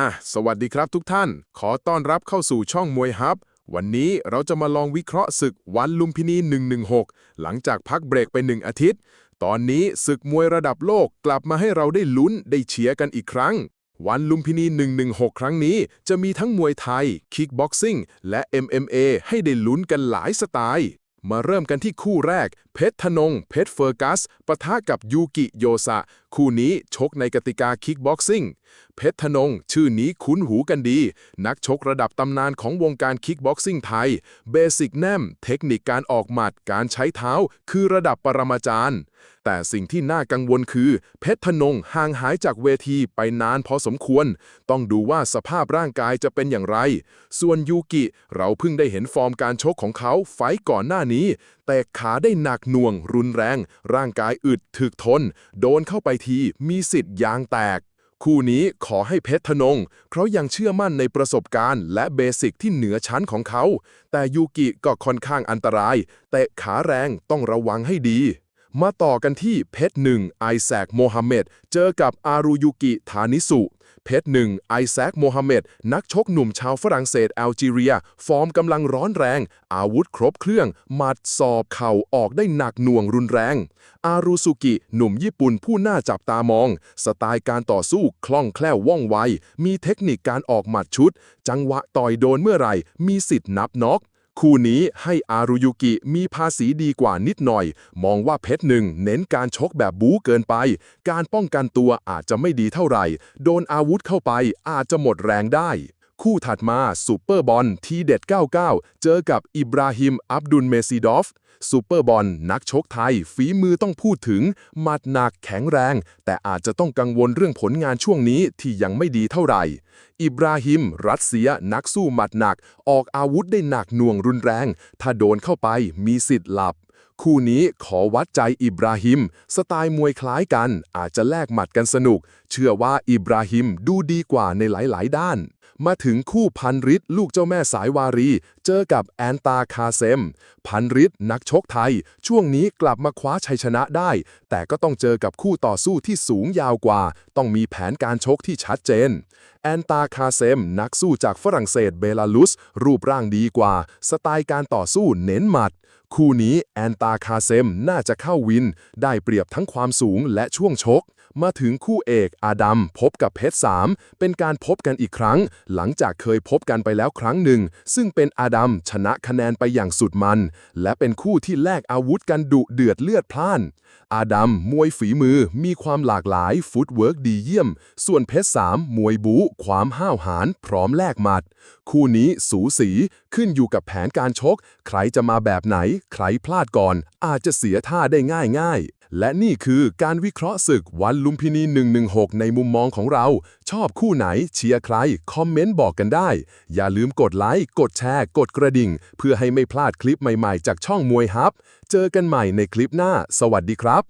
อะ สวัสดีครับทุกท่าน ขอต้อนรับเข้าสู่ช่องมวยฮับ วันนี้เราจะมาลองวิเคราะห์ศึกวันลุมพินี 116 หลังจากพักเบรกไปหนึ่งอาทิตย์ ตอนนี้ศึกมวยระดับโลกกลับมาให้เราได้ลุ้นได้เชียร์กันอีกครั้ง วันลุมพินี 116 ครั้งนี้จะมีทั้งมวยไทย คิกบ็อกซิ่ง และ MMA ให้ได้ลุ้นกันหลายสไตล์ มาเริ่มกันที่คู่แรก เพชรธนง เพชรเฟอร์กัสปะทะกับยูกิโยสะ คู่นี้ชกในกติกาคิกบ็อกซิ่ง เพชรธนง ชื่อนี้คุ้นหูกันดี นักชกระดับตำนานของวงการคิกบ็อกซิ่งไทย เบสิกแนม เทคนิคการออกหมัด การใช้เท้า คือระดับปรมาจารย์ แต่สิ่งที่น่ากังวลคือ เพชรธนงห่างหายจากเวทีไปนานพอสมควร ต้องดูว่าสภาพร่างกายจะเป็นอย่างไร ส่วนยูกิ เราเพิ่งได้เห็นฟอร์มการชกของเขาไฟก่อนหน้านี้ แต่ขาได้หนักหน่วง รุนแรง ร่างกายอึดถึกทน โดนเข้าไปทีมีสิทธิ์ยางแตก คู่นี้ขอให้เพชรธนง เพราะยังเชื่อมั่นในประสบการณ์ และเบสิกที่เหนือชั้นของเขา แต่ยูกิก็ค่อนข้างอันตราย แต่ขาแรงต้องระวังให้ดี มาต่อกันที่เพชรหนึ่งไอแซคโมฮัมเหม็ดเจอกับอารุยุกิทานิสุ เพชรหนึ่งไอแซคโมฮัมเหม็ดนักชกหนุ่มชาวฝรั่งเศสแอลจีเรีย ฟอร์มกำลังร้อนแรง อาวุธครบเครื่อง หมัดศอกเข่าออกได้หนักหน่วงรุนแรง อารุสุกิ หนุ่มญี่ปุ่นผู้น่าจับตามอง สไตล์การต่อสู้คล่องแคล่วว่องไว มีเทคนิคการออกหมัดชุด จังหวะต่อยโดนเมื่อไหร่ มีสิทธิ์นับน็อก คู่นี้ให้อารุยุกิมีภาษีดีกว่านิดหน่อย มองว่าเพชรหนึ่งเน้นการชกแบบบู๊เกินไป การป้องกันตัวอาจจะไม่ดีเท่าไหร่ โดนอาวุธเข้าไปอาจจะหมดแรงได้ คู่ถัดมาซูเปอร์บอลทีเด็ด 99 เจอกับอิบราฮิม อับดุลเมซิดอฟซูเปอร์บอลนักชกไทย ฝีมือต้องพูดถึงหมัดหนักแข็งแรง แต่อาจจะต้องกังวลเรื่องผลงานช่วงนี้ที่ยังไม่ดีเท่าไหร่ อิบราฮิม รัสเซีย นักสู้หมัดหนัก ออกอาวุธได้หนักหน่วงรุนแรง ถ้าโดนเข้าไปมีสิทธิ์หลับ คู่นี้ขอวัดใจอิบราฮิม สไตล์มวยคล้ายกัน อาจจะแลกหมัดกันสนุก เชื่อว่าอิบราฮิมดูดีกว่าในหลาย ๆ ด้าน มาถึงคู่พันริศลูกเจ้าแม่สายวารี เจอกับแอนตาคาเซม พันริศนักชกไทย ช่วงนี้กลับมาคว้าชัยชนะได้ แต่ก็ต้องเจอกับคู่ต่อสู้ที่สูงยาวกว่า ต้องมีแผนการชกที่ชัดเจน แอนตาคาเซม นักสู้จากฝรั่งเศสเบลารุส รูปร่างดีกว่า สไตล์การต่อสู้เน้นหมัด คู่นี้แอนตาาคาเซมน่าจะเข้าวิน ได้เปรียบทั้งความสูงและช่วงชก มาถึงคู่เอกอาดัมพบกับเพชรสามเป็นการพบกันอีกครั้ง หลังจากเคยพบกันไปแล้วครั้งหนึ่ง ซึ่งเป็นอาดัมชนะคะแนนไปอย่างสุดมัน และเป็นคู่ที่แลกอาวุธกันดุเดือดเลือดพล่าน อาดัมมวยฝีมือมีความหลากหลายฟุตเวิร์กดีเยี่ยม ส่วนเพชรสามมวยบู ความห้าวหาญพร้อมแลกหมัด คู่นี้สูสี ขึ้นอยู่กับแผนการชก ใครจะมาแบบไหน ใครพลาดก่อน อาจจะเสียท่าได้ง่ายง่ายและนี่คือการวิเคราะห์ศึกวันลุมพินี 116 ในมุมมองของเรา ชอบคู่ไหนเชียร์ใคร คอมเมนต์บอกกันได้ อย่าลืมกดไลค์ กดแชร์ กดกระดิ่ง เพื่อให้ไม่พลาดคลิปใหม่ๆ จากช่องมวยฮับ เจอกันใหม่ในคลิปหน้า สวัสดีครับ